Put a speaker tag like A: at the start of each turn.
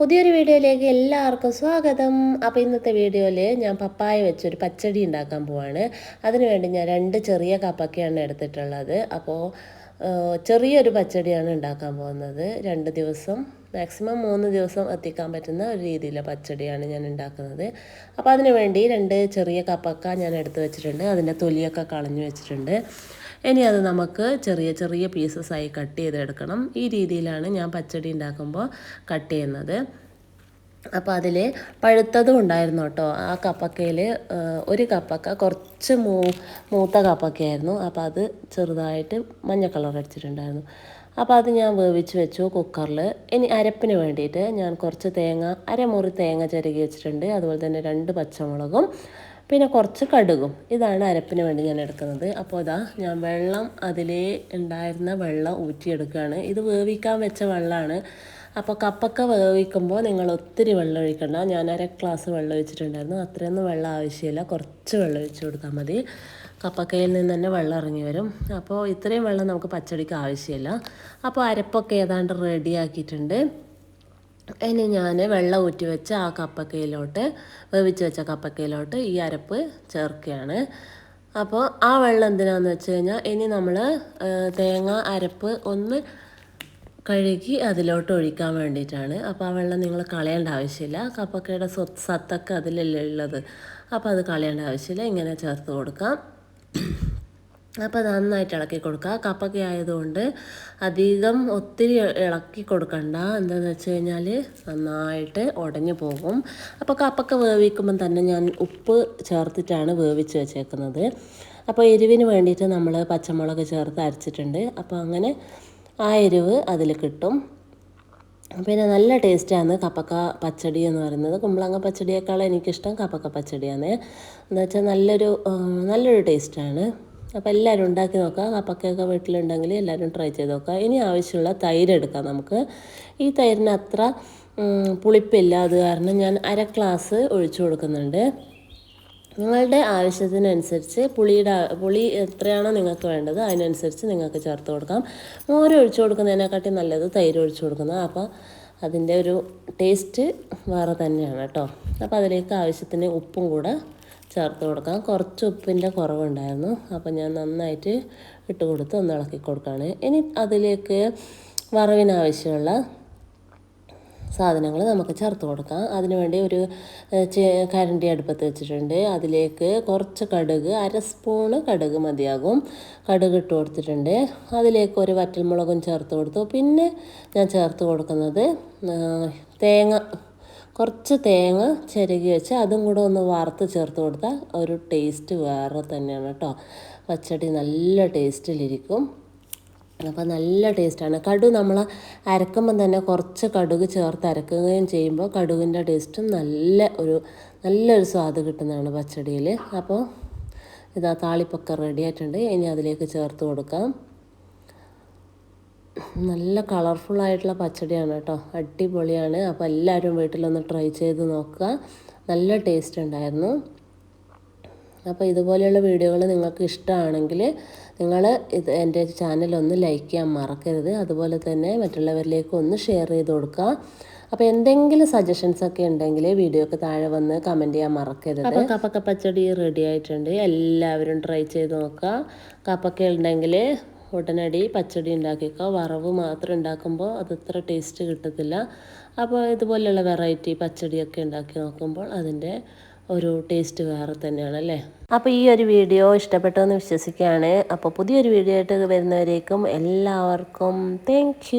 A: പുതിയൊരു വീഡിയോയിലേക്ക് എല്ലാവർക്കും സ്വാഗതം. അപ്പോൾ ഇന്നത്തെ വീഡിയോയിൽ ഞാൻ പപ്പായ വെച്ചൊരു പച്ചടി ഉണ്ടാക്കാൻ പോവാണ്. അതിനുവേണ്ടി ഞാൻ രണ്ട് ചെറിയ കപ്പക്കയാണ് എടുത്തിട്ടുള്ളത്. അപ്പോൾ ചെറിയൊരു പച്ചടിയാണ് ഉണ്ടാക്കാൻ പോകുന്നത്. രണ്ട് ദിവസം മാക്സിമം മൂന്ന് ദിവസം എത്തിക്കാൻ പറ്റുന്ന ഒരു രീതിയിലെ പച്ചടിയാണ് ഞാൻ ഉണ്ടാക്കുന്നത്. അപ്പോൾ അതിന് വേണ്ടി രണ്ട് ചെറിയ കപ്പക്ക ഞാൻ എടുത്ത് വെച്ചിട്ടുണ്ട്. അതിന്റെ തൊലിയൊക്കെ കളഞ്ഞു വെച്ചിട്ടുണ്ട്. ഇനി അത് നമുക്ക് ചെറിയ ചെറിയ പീസസ് ആയി കട്ട് ചെയ്തെടുക്കണം. ഈ രീതിയിലാണ് ഞാൻ പച്ചടി ഉണ്ടാക്കുമ്പോൾ കട്ട് ചെയ്യുന്നത്. അപ്പോൾ അതിൽ പഴുത്തതും ഉണ്ടായിരുന്നു കേട്ടോ. ആ കപ്പക്കയിൽ ഒരു കപ്പക്ക കുറച്ച് മൂ മൂത്ത കപ്പക്കയായിരുന്നു അപ്പോൾ അത് ചെറുതായിട്ട് മഞ്ഞ കളർ അടിച്ചിട്ടുണ്ടായിരുന്നു. അപ്പോൾ അത് ഞാൻ വേവിച്ച് വെച്ചു കുക്കറിൽ ഇനി അരപ്പിന് വേണ്ടിയിട്ട് ഞാൻ കുറച്ച് തേങ്ങ അരമുറി തേങ്ങ ചിരകി വെച്ചിട്ടുണ്ട്. അതുപോലെ തന്നെ രണ്ട് പച്ചമുളകും പിന്നെ കുറച്ച് കടുകും. ഇതാണ് അരപ്പിന് വേണ്ടി ഞാൻ എടുക്കുന്നത്. അപ്പോൾ ഇതാ ഞാൻ വെള്ളം അതിലേ ഉണ്ടായിരുന്ന വെള്ളം ഊറ്റിയെടുക്കുകയാണ്. ഇത് വേവിക്കാൻ വെച്ച വെള്ളമാണ് അപ്പോൾ കപ്പക്ക വേവിക്കുമ്പോൾ നിങ്ങൾ ഒത്തിരി വെള്ളം ഒഴിക്കണ്ട. ഞാൻ അര ഗ്ലാസ് വെള്ളം ഒഴിച്ചിട്ടുണ്ടായിരുന്നു. അത്രയൊന്നും വെള്ളം ആവശ്യമില്ല. കുറച്ച് വെള്ളം ഒഴിച്ച് കൊടുത്താൽ മതി. കപ്പക്കയിൽ നിന്ന് തന്നെ വെള്ളം ഇറങ്ങി വരും. അപ്പോൾ ഇത്രയും വെള്ളം നമുക്ക് പച്ചടിക്ക് ആവശ്യമില്ല. അപ്പോൾ അരപ്പൊക്കെ ഏതാണ്ട് റെഡിയാക്കിയിട്ടുണ്ട് ഇനി ഞാൻ വെള്ളം ഊറ്റി വെച്ച ആ കപ്പക്കയിലോട്ട് വേവിച്ച് വെച്ച കപ്പക്കയിലോട്ട് ഈ അരപ്പ് ചേർക്കുകയാണ്. അപ്പോൾ ആ വെള്ളം എന്തിനാന്ന് വെച്ച് കഴിഞ്ഞാൽ ഇനി നമ്മൾ തേങ്ങ അരപ്പ് ഒന്ന് കഴുകി അതിലോട്ട് ഒഴിക്കാൻ വേണ്ടിയിട്ടാണ്. അപ്പോൾ ആ വെള്ളം നിങ്ങൾ കളയേണ്ട ആവശ്യമില്ല. കപ്പക്കയുടെ സ്വത്ത് സത്തൊക്കെ അതിലല്ലേ ഉള്ളത്. അപ്പോൾ അത് കളയേണ്ട ആവശ്യമില്ല. ഇങ്ങനെ ചേർത്ത് കൊടുക്കാം. അപ്പോൾ നന്നായിട്ട് ഇളക്കി കൊടുക്കുക കപ്പക്ക ആയതുകൊണ്ട് അധികം ഒത്തിരി ഇളക്കി കൊടുക്കണ്ട. എന്താണെന്ന് വെച്ച് കഴിഞ്ഞാൽ നന്നായിട്ട് ഉടഞ്ഞു പോകും. അപ്പോൾ കപ്പക്ക വേവിക്കുമ്പം തന്നെ ഞാൻ ഉപ്പ് ചേർത്തിട്ടാണ് വേവിച്ച് വെച്ചേക്കുന്നത്. അപ്പോൾ എരിവിന് വേണ്ടിയിട്ട് നമ്മൾ പച്ചമുളക് ചേർത്ത് അരച്ചിട്ടുണ്ട്. അപ്പോൾ അങ്ങനെ ആ എരിവ് അതിൽ കിട്ടും. പിന്നെ നല്ല ടേസ്റ്റാണ് കപ്പക്ക പച്ചടി എന്ന് പറയുന്നത്. കുമ്പളങ്ങ പച്ചടിയേക്കാൾ എനിക്കിഷ്ടം കപ്പക്ക പച്ചടിയാണ്. എന്താ വെച്ചാൽ നല്ലൊരു നല്ലൊരു ടേസ്റ്റാണ്. അപ്പോൾ എല്ലാവരും ഉണ്ടാക്കി നോക്കുക കപ്പക്കയൊക്കെ വീട്ടിലുണ്ടെങ്കിൽ എല്ലാവരും ട്രൈ ചെയ്ത് നോക്കുക ഇനി ആവശ്യമുള്ള തൈര് എടുക്കാം നമുക്ക്. ഈ തൈരിന് അത്ര പുളിപ്പില്ല. അത് കാരണം ഞാൻ അര ഗ്ലാസ് ഒഴിച്ചു കൊടുക്കുന്നുണ്ട്. നിങ്ങളുടെ ആവശ്യത്തിനനുസരിച്ച് പുളിയുടെ പുളി എത്രയാണോ നിങ്ങൾക്ക് വേണ്ടത് അതിനനുസരിച്ച് നിങ്ങൾക്ക് ചേർത്ത് കൊടുക്കാം. മോര് ഒഴിച്ചു കൊടുക്കുന്നതിനെക്കാട്ടി നല്ലത് തൈര് ഒഴിച്ചു കൊടുക്കുന്നത്. അപ്പോൾ അതിന്റെ ഒരു ടേസ്റ്റ് വേറെ തന്നെയാണ് കേട്ടോ. അപ്പോൾ അതിലേക്ക് ആവശ്യത്തിന് ഉപ്പും കൂടെ ചേർത്ത് കൊടുക്കാം. കുറച്ച് ഉപ്പിന്റെ കുറവുണ്ടായിരുന്നു. അപ്പോൾ ഞാൻ നന്നായിട്ട് ഇട്ട് കൊടുത്ത് ഒന്ന് ഇളക്കി കൊടുക്കുകയാണ്. ഇനി അതിലേക്ക് വറവിനാവശ്യമുള്ള സാധനങ്ങൾ നമുക്ക് ചേർത്ത് കൊടുക്കാം. അതിനുവേണ്ടി ഒരു കരണ്ടി അടുപ്പത്ത് വെച്ചിട്ടുണ്ട്. അതിലേക്ക് കുറച്ച് കടുക് അര സ്പൂണ് കടുക് മതിയാകും. കടുക് ഇട്ട് കൊടുത്തിട്ടുണ്ട്. അതിലേക്ക് ഒരു വറ്റൽമുളകും ചേർത്ത് കൊടുത്തു. പിന്നെ ഞാൻ ചേർത്ത് കൊടുക്കുന്നത് തേങ്ങ. കുറച്ച് തേങ്ങ ചിരകി വെച്ച് അതും കൂടെ ഒന്ന് വറുത്ത് ചേർത്ത് കൊടുത്താൽ ഒരു ടേസ്റ്റ് വേറെ തന്നെയാണ് കേട്ടോ. പച്ചടി നല്ല ടേസ്റ്റിലിരിക്കും. അപ്പോൾ നല്ല ടേസ്റ്റാണ്. കടു നമ്മൾ അരക്കുമ്പം തന്നെ കുറച്ച് കടുക് ചേർത്ത് അരക്കുകയും ചെയ്യുമ്പോൾ കടുകിന്റെ ടേസ്റ്റും നല്ല ഒരു നല്ലൊരു സ്വാദ് കിട്ടുന്നതാണ് പച്ചടിയിൽ. അപ്പോൾ ഇതാ താളിപ്പൊക്കെ റെഡി ആയിട്ടുണ്ട്. ഇനി അതിലേക്ക് ചേർത്ത് കൊടുക്കാം. നല്ല കളർഫുള്ളായിട്ടുള്ള പച്ചടിയാണ് കേട്ടോ. അടിപൊളിയാണ്. അപ്പോൾ എല്ലാവരും വീട്ടിലൊന്ന് ട്രൈ ചെയ്ത് നോക്കുക. നല്ല ടേസ്റ്റ് ഉണ്ടായിരുന്നു. അപ്പോൾ ഇതുപോലെയുള്ള വീഡിയോകൾ നിങ്ങൾക്ക് ഇഷ്ടമാണെങ്കിൽ നിങ്ങൾ ഇത് എന്റെ ചാനലൊന്ന് ലൈക്ക് ചെയ്യാൻ മറക്കരുത്. അതുപോലെ തന്നെ മറ്റുള്ളവരിലേക്ക് ഒന്ന് ഷെയർ ചെയ്ത് കൊടുക്കുക. അപ്പോൾ എന്തെങ്കിലും സജഷൻസ് ഒക്കെ ഉണ്ടെങ്കിൽ വീഡിയോക്ക് താഴെ വന്ന് കമന്റ് ചെയ്യാൻ മറക്കരുത്. അപ്പോൾ കപ്പക്ക പച്ചടി റെഡി ആയിട്ടുണ്ട്. എല്ലാവരും ട്രൈ ചെയ്ത് നോക്കുക. കപ്പക്ക ഉണ്ടെങ്കിൽ ഉടനടി പച്ചടി ഉണ്ടാക്കിക്കോ. വറവ് മാത്രം ഉണ്ടാക്കുമ്പോൾ അത് അത്ര ടേസ്റ്റ് കിട്ടത്തില്ല. അപ്പോൾ ഇതുപോലെയുള്ള വെറൈറ്റി പച്ചടിയൊക്കെ ഉണ്ടാക്കി നോക്കുമ്പോൾ അതിന്റെ ഒരു ടേസ്റ്റ് വേറെ തന്നെയാണ് അല്ലേ അപ്പോൾ ഈ ഒരു വീഡിയോ ഇഷ്ടപ്പെട്ടു എന്ന് വിശ്വസിക്കുകയാണ്. അപ്പോൾ പുതിയൊരു വീഡിയോ ആയിട്ട് വരുന്നവരേക്കും എല്ലാവർക്കും താങ്ക്